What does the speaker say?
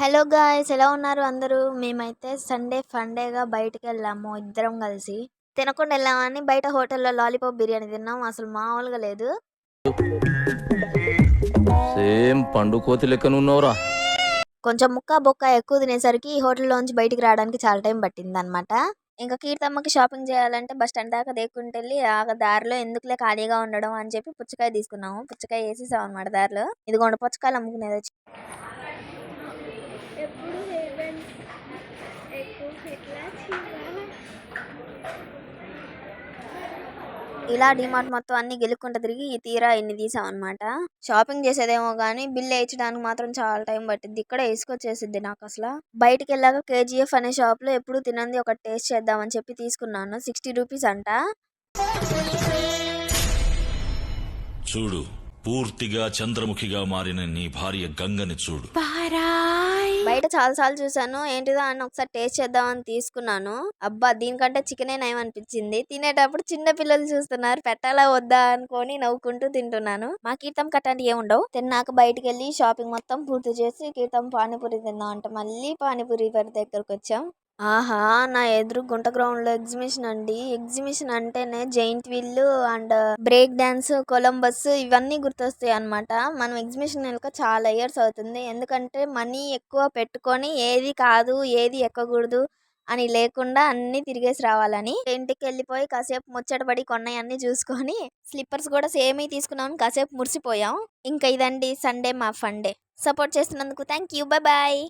Hello guys ఎలా ఉన్నారు అందరూ? మేమైతే సండే ఫండేగా బయటికి వెళ్ళాము ఇద్దరం కలిసి. తినకుండా వెళ్ళామని బయట హోటల్లో లాలీపాప్ బిర్యానీ తిన్నాం అసలు మామూలుగా లేదు. సేమ్ పండు కోతి లెక్కన ఉన్నవరా. కొంచెం ముక్క బొక్క ఎక్కువ తినేసరికి ఈ హోటల్లోంచి బయటికి రావడానికి చాలా టైం పట్టింది అనమాట ఇంకా కీర్తమ్మకి షాపింగ్ చేయాలంటే బస్ స్టాండ్ దాకా దేక్కుంటూ వెళ్ళి ఆ దారిలో ఎందుకులే ఖాళీగా ఉండడం అని చెప్పి పుచ్చకాయ తీసుకున్నాము. పుచ్చకాయ వేసేసాం అనమాట దారిలో. ఇదిగోండి పుచ్చకాయలు అమ్ముకునేది వచ్చి ఎప్పుడు హెవెన్ ఎక్కువ ఇట్లా చీర ఇలా డిమార్ట్ మొత్తం అన్ని గెలుక్కుంటూ తిరిగి ఈ తీరా ఇన్ని తీసాం అనమాట షాపింగ్ చేసేదేమో గానీ బిల్ వేయించడానికి మాత్రం చాలా టైం పట్టింది. ఇక్కడ వేసుకొచ్చేసిద్ది నాకు అసలు. బయటికి వెళ్ళాక కేజీఎఫ్ అనే షాప్లో ఎప్పుడు తినంది ఒక టేస్ట్ చేద్దామని చెప్పి తీసుకున్నాను. సిక్స్టీ రూపీస్ అంట. చూడు పూర్తిగా చంద్రముఖిగా మారిన నీ భార్య గంగని చూడు. బయట చాలా సార్లు చూసాను. ఏంటిదో అని ఒకసారి టేస్ట్ చేద్దామని తీసుకున్నాను. అబ్బా దీనికంటే చికెనే నయం అనిపించింది తినేటప్పుడు చిన్న పిల్లలు చూస్తున్నారు. పెట్టాలా వద్దా? అనుకొని నవ్వుకుంటూ తింటున్నాను. మా కీర్తం కట్టండి ఏముండవు. తిన్నాక బయటికి వెళ్ళి షాపింగ్ మొత్తం పూర్తి చేసి కీర్తం పానీపూరి తిందాం అంటే. మళ్ళీ పానీపూరి వారి దగ్గరకు వచ్చాం ఆహా నా ఎదురు గుంట గ్రౌండ్లో ఎగ్జిబిషన్ అండి. ఎగ్జిబిషన్ అంటేనే giant wheel and break dance Columbus ఇవన్నీ గుర్తొస్తాయి అనమాట మనం ఎగ్జిబిషన్ వెనుక చాలా ఇయర్స్ అవుతుంది. ఎందుకంటే మనీ ఎక్కువ పెట్టుకొని ఏది కాదు ఏది ఎక్కకూడదు అని లేకుండా అన్ని తిరిగేసి రావాలని. ఇంటికి వెళ్ళిపోయి కాసేపు ముచ్చటపడి కొన్నాయన్నీ చూసుకొని స్లిప్పర్స్ కూడా సేమ్ తీసుకున్నాం కాసేపు మురిసిపోయాం. ఇంకా ఇదండి సండే మా ఫండే సపోర్ట్ చేస్తున్నందుకు థ్యాంక్ యూ బై. బాయ్